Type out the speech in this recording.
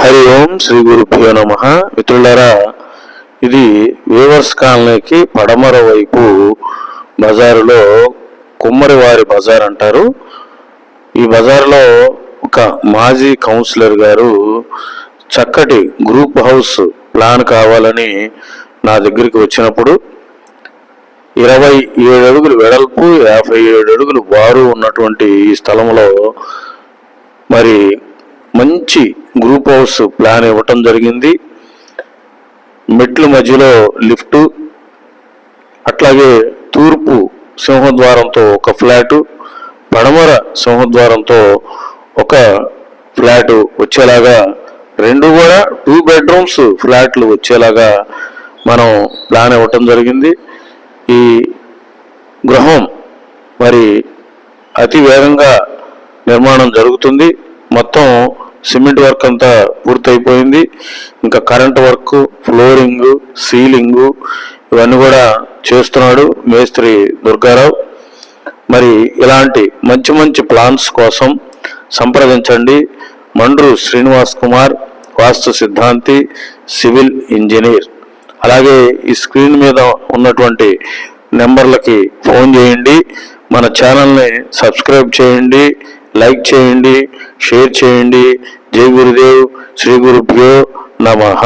హరి ఓం శ్రీ గురుభ్యో నమ. మిత్రులారా ఇది వేవర్స్ కాలనీకి పడమర వైపు బజారులో కుమ్మరివారి బజార్ అంటారు. ఈ బజార్లో ఒక మాజీ కౌన్సిలర్ గారు చక్కటి గ్రూప్ హౌస్ ప్లాన్ కావాలని నా దగ్గరికి వచ్చినప్పుడు ఇరవై ఏడు అడుగులు వెడల్పు యాభై ఏడు అడుగులు బారు ఉన్నటువంటి ఈ స్థలంలో మరి మంచి గ్రూప్ హౌస్ ప్లాన్ ఇవ్వటం జరిగింది. మెట్లు మధ్యలో లిఫ్ట్ అట్లాగే తూర్పు సింహద్వారంతో ఒక ఫ్లాటు పడమర సింహద్వారంతో ఒక ఫ్లాటు వచ్చేలాగా రెండు కూడా టూ బెడ్రూమ్స్ ఫ్లాట్లు వచ్చేలాగా మనం ప్లాన్ ఇవ్వటం జరిగింది. ఈ గృహం మరి అతి వేగంగా నిర్మాణం జరుగుతుంది. మొత్తం సిమెంట్ వర్క్ అంతా పూర్తయిపోయింది. ఇంకా కరెంట్ వర్క్ ఫ్లోరింగ్ సీలింగ్ ఇవన్నీ కూడా చేస్తున్నాడు మేస్త్రి దుర్గారావు. మరి ఇలాంటి మంచి మంచి ప్లాన్స్ కోసం సంప్రదించండి. మండ్రు శ్రీనివాస్ కుమార్ వాస్తు సిద్ధాంతి సివిల్ ఇంజనీర్. అలాగే ఈ స్క్రీన్ మీద ఉన్నటువంటి నెంబర్లకి ఫోన్ చేయండి. మన ఛానల్ని సబ్స్క్రైబ్ చేయండి. లైక్ చేయండి షేర్ చేయండి. జై గురుదేవ్ శ్రీ గురుభ్యో నమః.